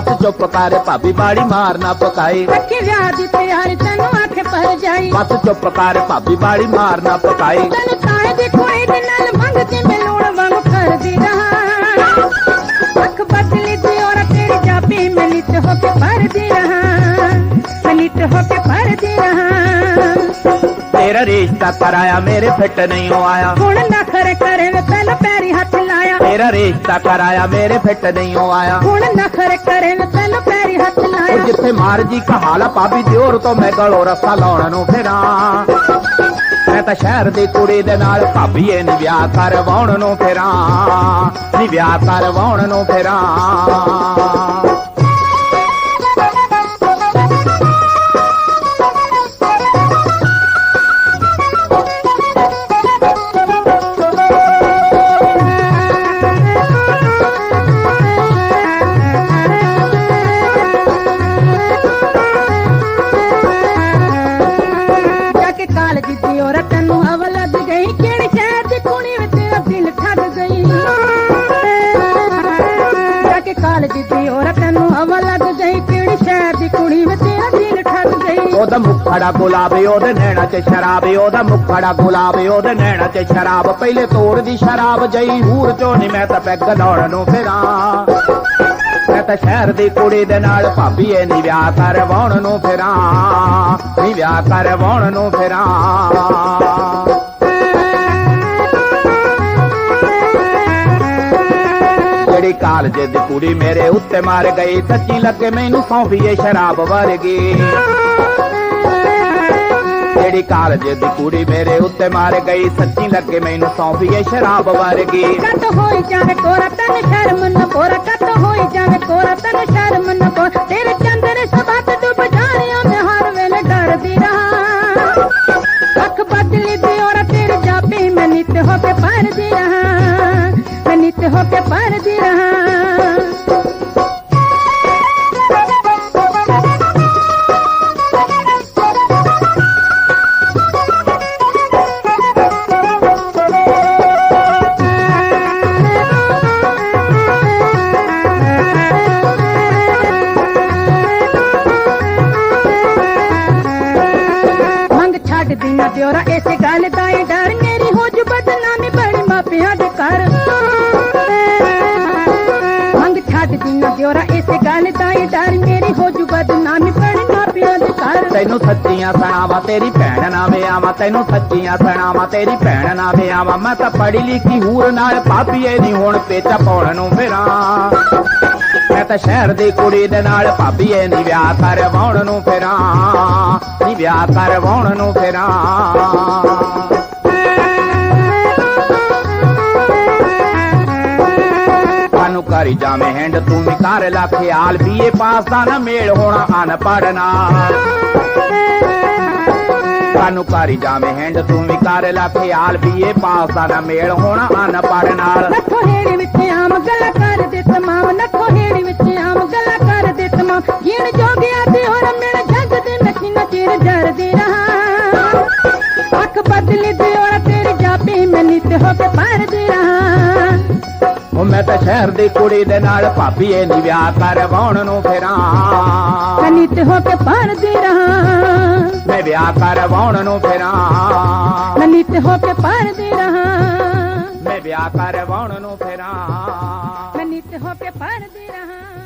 ਚੁੱਪ ਕਰ ਭਾਬੀ ਬਾੜੀ ਮਾਰ ਨਾ ਪਕਾਈ ਰੱਖੀ ਵਿਆਹ ਦੀ ਤਿਆਰੀ ਤੈਨੂੰ ਆਖੇ ਪਰ ਜਾਈ ਬਸ ਚੁੱਪ ਕਰ ਭਾਬੀ ਬਾੜੀ ਮਾਰ ਨਾ ਪਕਾਈ ਤੈਨੂੰ ਤਾਏ ਦੀ ਕੁੜੀ ਦੇ ਨਾਲ ਮੰਗਦੀ ਮੈਂ ਤੇਰੀ ਹੋ ਹੋ ਰਿਸ਼ਤਾ ਕਰਾਇਆ ਮੇਰੇ ਫਿੱਟ ਨਹੀਂ ਉਹ ਆਇਆ। ਹੁਣ ਨਖਰੇ ਕਰੇ ਮੈਂ ਪਹਿਲਾਂ ਪੈਰੀ ਹੱਥ ਲਾਇਆ। ਤੇਰਾ ਰਿਸ਼ਤਾ ਕਰਾਇਆ ਮੇਰੇ ਫਿੱਟ ਨਹੀਂ ਉਹ ਆਇਆ ਹੁਣ ਨਖਰੇ ਕਰੇ ਮੈਂ ਪਹਿਲਾਂ ਪੈਰੀ ਹੱਥ ਉਹ ਲਾਇਆ ਜਿੱਥੇ ਮਾਰ ਜੀ ਕਹਾਲਾ ਭਾਬੀ ਦਿਓਰ ਤੋਂ ਮੈਂ ਗਲੋਂ ਰਸਾ ਲਾਉਣ ਨੂੰ ਫਿਰਾਂ। ਮੈਂ ਤਾਂ ਸ਼ਹਿਰ ਦੀ ਕੁੜੀ ਦੇ ਨਾਲ ਭਾਬੀ ਇਹ ਨੀ ਵਿਆਹ ਕਰਵਾਉਣ ਨੂੰ ਫਿਰਾਂ। ਨੀ ਵਿਆਹ ਕਰਵਾਉਣ ਨੂੰ ਫਿਰਾਂ। ਸ਼ਹਿਰ ਦੀ ਕੁੜੀ ਵਿੱਚ ਤੇਰਾ ਦਿਲ ਠੱਗ ਗਈ। ਉਹਦਾ ਮੁਖੜਾ ਗੁਲਾਬੀ, ਉਹਦੇ ਨੈਣਾ 'ਚ ਸ਼ਰਾਬ, ਉਹਦਾ ਮੁਖੜਾ ਗੁਲਾਬੀ, ਉਹਦੇ ਨੈਣਾ 'ਚ ਸ਼ਰਾਬ। ਪਹਿਲੇ ਤੋੜ ਦੀ ਸ਼ਰਾਬ ਜਈ, ਹੂਰ ਚੋਂ ਨੀ ਮੈਂ ਤਾਂ ਪੈਗ ਲਾਉਣ ਨੂੰ ਫਿਰਾਂ। ਮੈਂ ਤਾਂ ਸ਼ਹਿਰ ਦੀ ਕੁੜੀ ਦੇ ਨਾਲ ਭਾਬੀ ਇਹ ਨੀ ਵਿਆਹ ਕਰਵਾਉਣ ਨੂੰ ਫਿਰਾਂ। ਨੀ ਵਿਆਹ ਕਰਵਾਉਣ ਨੂੰ ਫਿਰਾਂ। ਜਿਹੜੀ ਕਾਲਜ ਦੀ ਕੁੜੀ ਮੇਰੇ ਉੱਤੇ ਮਾਰ ਗਈ ਸੱਚੀ ਲੱਗੇ ਮੈਨੂੰ ਸੌਂਫੀਏ ਸ਼ਰਾਬ ਵਰਗੀ। ਜਿਹੜੀ ਕਾਲਜ ਦੀ ਕੁੜੀ ਮੇਰੇ ਉੱਤੇ ਮਾਰ ਗਈ ਸੱਚੀ ਲੱਗੇ ਮੈਨੂੰ ਸੌਂਫੀਏ ਸ਼ਰਾਬ ਵਰਗੀ। ਕੱਟ ਹੋਈ ਜਾਵੇ ਕੋਰਾ, ਤਨ ਸ਼ਰਮ ਮੈਂ ਨਿਤ ਹੋ ਕੇ ਪਰਦੀ ਰਹਾ ਮੰਗ ਛੱਡ ਦਿਨਾ ਦਿਓਰਾ ਇਸੇ ਗੱਲ ਦਾ ਏ ਡਰ ਮੇਰੀ ਦਿਨਾ ਦਿਓਰਾ ਗੱਲ ਦਾ ਏ ਡਰ ਮੇਰੀ ਹੋ ਜੂ ਬਦਨਾਮੀ। ਬੜੀ ਮਾਪਿਆਂ ਦੇ ਘਰ। ਤੈਨੂੰ ਸੱਚੀਆਂ ਸੁਣਾਵਾਂ, ਤੇਰੀ ਭੈਣ ਨਾ ਵਿਆਵਾਂ ਤੈਨੂੰ ਸੱਚੀਆਂ ਸੁਣਾਵਾਂ, ਤੇਰੀ ਭੈਣ ਨਾ ਵਿਆਵਾਂ ਮੈਂ ਤਾਂ ਪੜ੍ਹੀ ਲਿਖੀ ਹੂਰ ਨਾਲ ਭਾਬੀਏ ਨਹੀਂ ਹੁਣ ਪੇਚਾ ਪਾਉਣ ਨੂੰ ਫਿਰਾਂ। ਮੈਂ ਤਾਂ ਸ਼ਹਿਰ ਦੀ ਕੁੜੀ ਦੇ ਨਾਲ ਭਾਬੀਏ ਨਹੀਂ ਵਿਆਹ ਕਰਵਾਉਣ ਨੂੰ ਫਿਰਾਂ। ਨਹੀਂ ਵਿਆਹ ਕਰਵਾਉਣ ਨੂੰ ਫਿਰਾਂ। ਕਾਨੂੰ ਕਰੀ ਜਾਵੇਂ ਹੈਂਡ ਤੂੰ ਵੀ ਕਰ ਲਾ ਖਿਆਲ ਬੀਏ ਪਾਸ ਦਾ ਨਾ ਮੇਲ ਹੋਣਾ ਅਨਪੜ੍ਹ ਨਾਲ ਕਾਨੂੰ ਕਰੀ ਜਾਵੇਂ ਹੈਂਡ ਤੂੰ ਵੀ ਕਰ ਲਾ ਖਿਆਲ ਬੀਏ ਪਾਸ ਦਾ ਨਾ ਮੇਲ ਹੋਣਾ ਅਨਪੜ੍ਹ ਨਾਲ। ਨੱਥੋ ਹੇੜੀ ਵਿੱਚ ਆਮ, ਗੱਲਾਂ ਕਰ ਦੇ ਤਮਾਮ ਨੱਥੋ ਹੇੜੀ ਤਾਂ ਸ਼ਹਿਰ ਦੀ ਕੁੜੀ ਦੇ ਨਾਲ ਭਾਬੀਏ ਨਹੀਂ ਵਿਆਹ ਕਰਵਾਉਣ ਨੂੰ ਫਿਰਾਂ। ਮੈਂ ਨਿਤ ਹੋ ਕੇ ਪਰਦੀ ਰਹਾ। ਮੈਂ ਵਿਆਹ ਕਰਵਾਉਣ ਨੂੰ ਫਿਰਾਂ। ਨਿਤ ਹੋ ਕੇ ਪਰਦੀ ਰਹਾ। ਮੈਂ ਵਿਆਹ ਕਰਵਾਉਣ ਨੂੰ ਫਿਰਾਂ। ਨਿਤ ਹੋ ਕੇ ਪਰਦੀ ਰਹਾ।